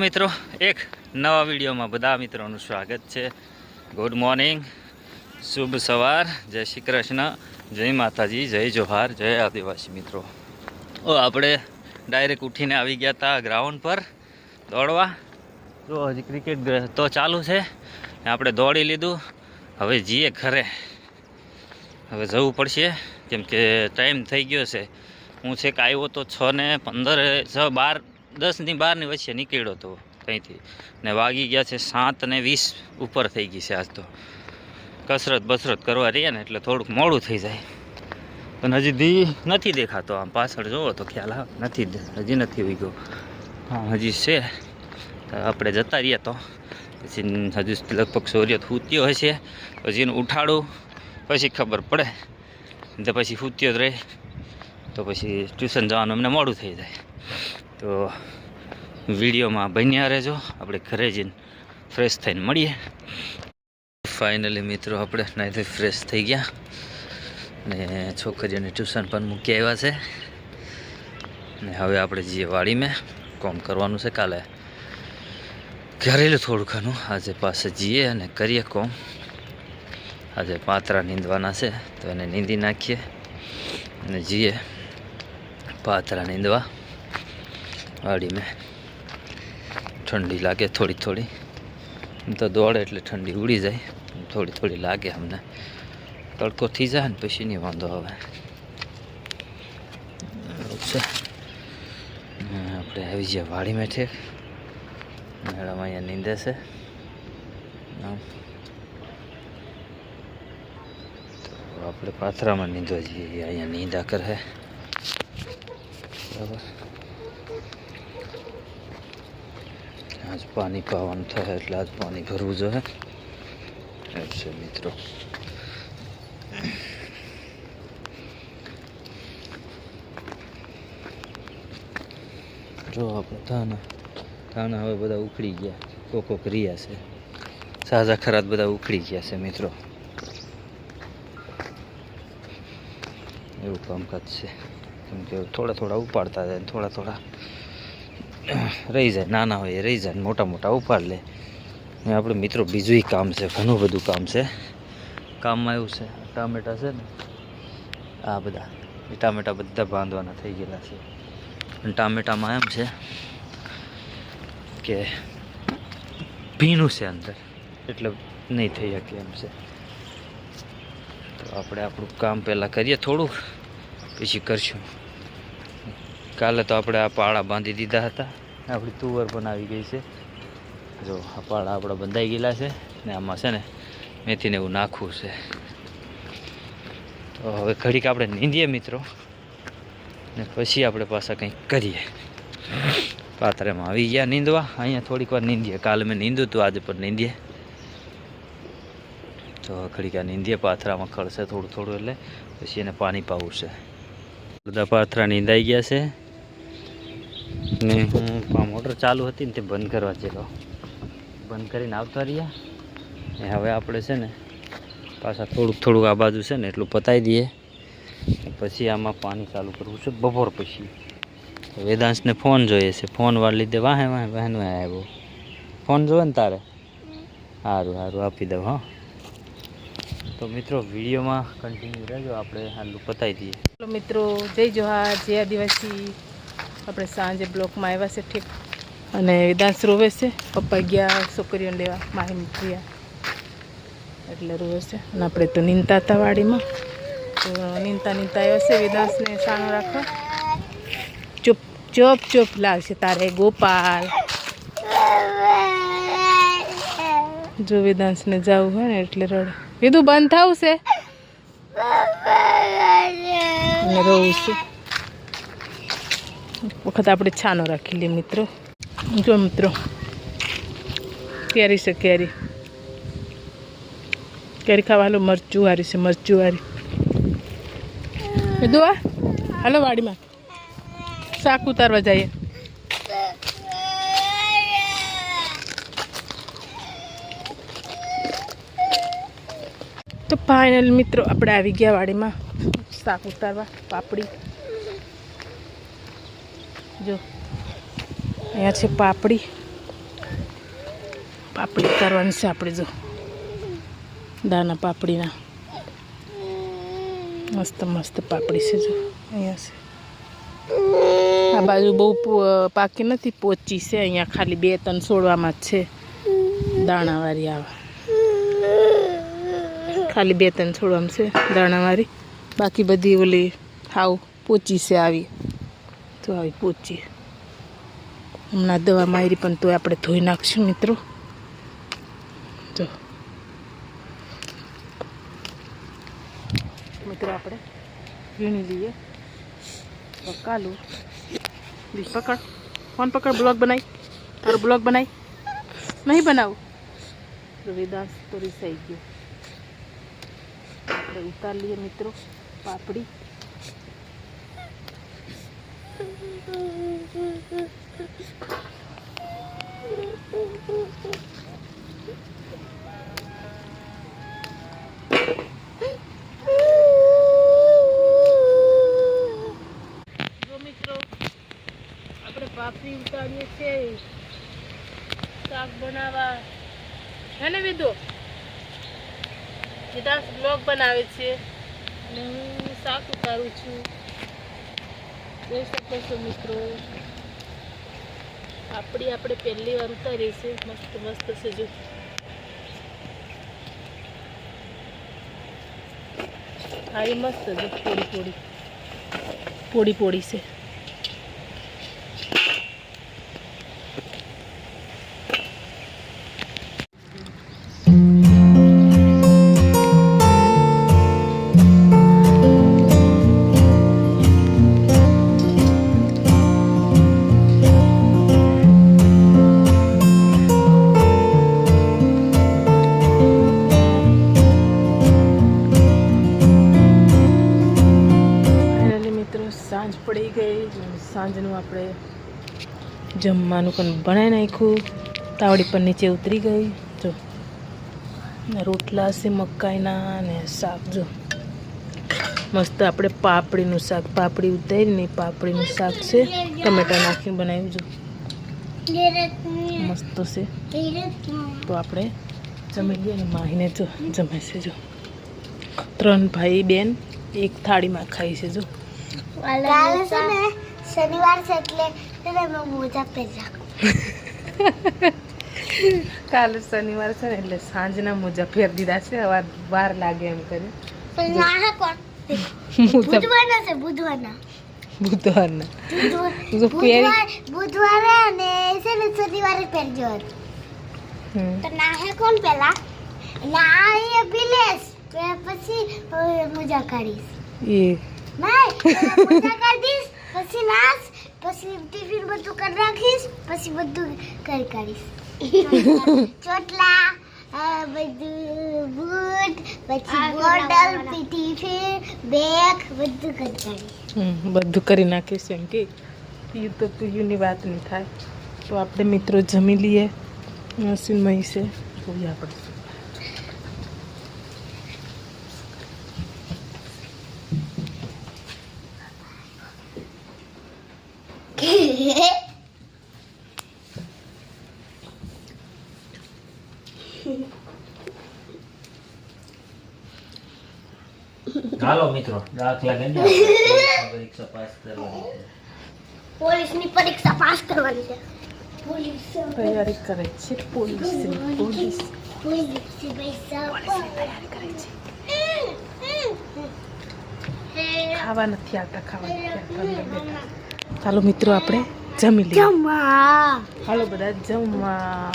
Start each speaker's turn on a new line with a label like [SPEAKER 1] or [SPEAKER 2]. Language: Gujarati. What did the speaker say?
[SPEAKER 1] મિત્રો, એક નવા વિડીયોમાં બધા મિત્રોનું સ્વાગત છે. ગુડ મોર્નિંગ શુભ સવાર. જય શ્રી કૃષ્ણ. જય માતાજી. જય જોહાર. જય આદિવાસી મિત્રો. ઓ, આપણે ડાયરેક્ટ ઉઠીને આવી ગયા હતા ગ્રાઉન્ડ પર. દોડવા. જો, હજી ક્રિકેટ તો ચાલુ છે. આપણે દોડી લીધું. હવે જઈએ ઘરે. હવે જવું પડશે. કેમ કે ટાઈમ થઈ ગયો છે. હું છેક આવ્યો તો છ ને પંદર, છ બાર દસની બારની વચ્ચે નીકળ્યો હતો ત્યાંથી ને વાગી ગયા છે સાત ને વીસ ઉપર થઈ ગઈ છે આજ તો. કસરત બસરત કરવા રહીએ ને એટલે થોડુંક મોડું થઈ જાય. પણ હજી દી નથી દેખાતો આમ પાછળ જોવો તો ખ્યાલ આવે. નથી હજી નથી ઉગ્યો. હા, હજી છે. આપણે જતા રહીએ તો. પછી હજુ લગભગ સૂર્ય સૂત્યો હશે. પછી એનું ઉઠાડું. પછી ખબર પડે. તો પછી સૂત્યો જ રહે. તો પછી ટ્યુશન જવાનું અમને મોડું થઈ જાય. તો વિડીયોમાં બન્યા રહેજો. આપણે ઘરે જઈને ફ્રેશ થઈને મળીએ. ફાઇનલી મિત્રો, આપણે નાઈ ફ્રેશ થઈ ગયા. ને છોકરીઓને ટ્યુશન પણ મૂકી આવ્યા છે. ને હવે આપણે જઈએ વાડીમાં. કોમ કરવાનું છે કાલે. ઘરેલું થોડું ઘણું. આજે પાસે જઈએ અને કરીએ કોમ. આજે પાતરા નીંદવાના છે, તો એને નીંદી નાખીએ. અને જઈએ પાતરા નીંદવા. વાડીમાં ઠંડી લાગે થોડી થોડી. તો દોડે એટલે ઠંડી ઉડી જાય. થોડી થોડી લાગે અમને. તડકો થઈ જાય ને પછી નહીં વાંધો આવે. છે. આપણે આવી જાય વાડી ઠેક મેળામાં અહીંયા નીંદે છે. આમ. આપણે પાથરામાં નીંદવા જઈએ. અહીંયા નીંદા કરે. બરાબર. આજ પાણી પાવાનું થાય એટલે આજ પાણી ભરવું જોઈએ. એમ છે મિત્રો. જો આપણે ધાના થાના હવે બધા ઉખડી ગયા. કોક રહ્યા છે. સાજા ખરાબ બધા ઉખડી ગયા છે મિત્રો. એવું કામકાજ છે. કેમ કે થોડા થોડા ઉપાડતા જાય થોડા થોડા. રહી જાય નાના હોય રહી જાય મોટા મોટા ઉપાડ લે. આપણે મિત્રો બીજું કામ છે, ઘણું બધું કામ છે. કામમાં એવું છે, ટામેટા છે ને, આ બધા, એ ટામેટા બધા બાંધવાના થઈ ગયેલા છે. અને ટામેટામાં એમ છે કે ભીનું છે અંદર, એટલે નહીં થઈ શકે એમ છે. તો આપણે આપણું કામ પહેલાં કરીએ થોડુંક પછી કરશું. કાલે તો આપણે આ પાળા બાંધી દીધા હતા. આપણી તુવર પણ આવી ગઈ છે. જો, આ પાળા આપણા બંધાઈ ગયેલા છે ને આમાં છે ને મેથીને એવું નાખવું છે. તો હવે ઘડીક આપણે નીંદીએ મિત્રો. ને પછી આપણે પાછા કંઈક કરીએ. પાત્રમાં આવી ગયા નીંદવા. અહીંયા થોડીક વાર નીંદીએ. કાલે મેં નીંદ્યું હતું, આજે પણ નીંદીએ. તો ઘડીક આ નીંદીએ. પાથરામાં ખળશે થોડું થોડું એટલે પછી એને પાણી પાવું છે. બધા પાથરા નીંદાઈ ગયા છે. ને હું આ મોટર ચાલુ હતી ને તે બંધ કરવા ચેલો બંધ કરીને આવતા રહ્યા. ને હવે આપણે છે ને પાછા થોડુંક થોડુંક આ બાજુ છે ને એટલું પતાવી દઈએ. પછી આમાં પાણી ચાલુ કરવું છે બપોર પછી. વેદાંશને ફોન જોઈએ છે. ફોન વાર લીધે વાહે વાહે વાહે વાહે આવ્યો. ફોન જોવે ને તારે? સારું સારું આપી દઉં હા. તો મિત્રો વિડીયોમાં કન્ટિન્યુ રહેજો. આપણે આટલું પતાવી દઈએ.
[SPEAKER 2] મિત્રો જય જોહાર જય આદિવાસી. આપણે સાંજે બ્લોકમાં આવ્યા છે ઠીક. અને વેદાંશ રોવે છે. પપ્પા ગયા, છોકરીઓને લેવા, માહી મૂકીયા એટલે રોવે છે. અને આપણે તો નીંદતા હતા વાડીમાં. તો નીંદતા નીંદતા આવ્યા છે વેદાંશને સાણો રાખવા. ચૂપ, ચોપ ચોપ લાગશે તારે ગોપાલ. જો વેદાંશને જવું હોય ને એટલે રડે. કીધું બંધ થવું છે? રહું છું. વખત આપણે છાનો રાખી લઈએ મિત્રો. જો મિત્રો, કેરી છે કેરી. કેરી ખાવા હાલો મરચું વારી છે, મરચું વારી કીધું આ હાલો વાડીમાં. શાક ઉતારવા જઈએ. તો ફાઇનલ મિત્રો, આપણે આવી ગયા વાડીમાં. શાક ઉતારવા, પાપડી. જો, અહીંયા છે પાપડી. પાપડી કરવાની છે આપણે જો, દાના પાપડીના. મસ્ત મસ્ત પાપડી છે જો, અહીંયા છે. આ બાજુ બહુ પાકી નથી, પોચી છે, અહીંયા ખાલી બે, ત્રણ છોડવામાં જ છે. દાણાવાળી આવે. ખાલી બે, ત્રણ છોડવામાં છે દાણાવાળી બાકી બધી ઓલી હાવ પોચી છે આવી. તો આવી પહોંચીએ. હમણાં દવા મારી પણ તોય આપણે ધોઈ નાખશું મિત્રો. જો. મિત્રો આપણે વીણી લઈએ. કાલુ દીશ પકડ. ફોન પકડ, બ્લોગ બનાવી તારો બ્લોગ બનાવી નહીં બનાવું. રવિદાસ તો રીસાઈ ગયો. આપણે ઉતાર લઈએ મિત્રો પાપડી. પાપડી ઉતારીએ છીએ. શાક બનાવવા. હે ને વિદો? વિદાસ બ્લોગ બનાવે છે. હું શાક ઉતારું છું. જોઈ મિત્રો આપણી આપણે પહેલી વાર ઉતારી છે મસ્ત મસ્ત છે જો. આવી મસ્ત છે. પોડી પોડી પોડી પોડી છે. સાંજનું આપણે જમવાનું પણ બનાવી નાખ્યું. તાવડી પર નીચે ઉતરી ગઈ. જો, રોટલા છે મકાઈના અને શાક, જો. મસ્ત આપણે પાપડીનું શાક, પાપડી ઉતારીને પાપડીનું શાક છે. ટમેટા નાખીને બનાવ્યું, જો. મસ્ત છે. તો આપણે જમી લઈએ અને માહીને, જો, જમે છે, જો. ત્રણ ભાઈ બેન એક થાળીમાં ખાઈ છે, જો.
[SPEAKER 3] શનિવાર છે એટલે છે ને મેં મોજા પહેર્યા
[SPEAKER 2] કાલે શનિવાર છે ને એટલે સાંજના મોજા ફેર દીધા છે હવે વાર લાગે એમ કરી.
[SPEAKER 3] પણ ના કોણ? બુધવારના છે બુધવારના. બુધવાર-
[SPEAKER 2] પહેરી
[SPEAKER 3] અને ને શનિવારે પહેરજો. તો કોણ પહેલા? ના એ ભીલેશ પછી મજા કરીશ
[SPEAKER 2] એ.
[SPEAKER 3] પહેલા મોજા કાઢીશ. પછી નાસ પછી ટિફિન બધું કરી રાખીશ પછી બધું કરી કાઢીશ ચોટલા બધું બૂટ પછી બોટલ ટિફિન બેગ બધું કરી કરીશ.
[SPEAKER 2] હમ, બધું કરી નાખીશ એમ કે. પીયું તો પીયુંની વાત નહીં થાય. તો આપણે મિત્રો જમી લઈએ. નસીમય છે. જોઈએ આપણે
[SPEAKER 1] હાલો મિત્રો દાખલા ગણ્યા પરીક્ષા પાસ કરવાની છે.
[SPEAKER 3] પોલીસની પરીક્ષા પાસ કરવાની છે. પોલીસ
[SPEAKER 2] તૈયારી કરે છે પોલીસ. પોલીસ
[SPEAKER 3] પોલીસ
[SPEAKER 2] તૈયારી કરે છે. ખાવા નથી આવતા ખાવા નથી આવતા ચાલો મિત્રો આપણે જમી લઈએ. હાલો બધા
[SPEAKER 3] જમવા.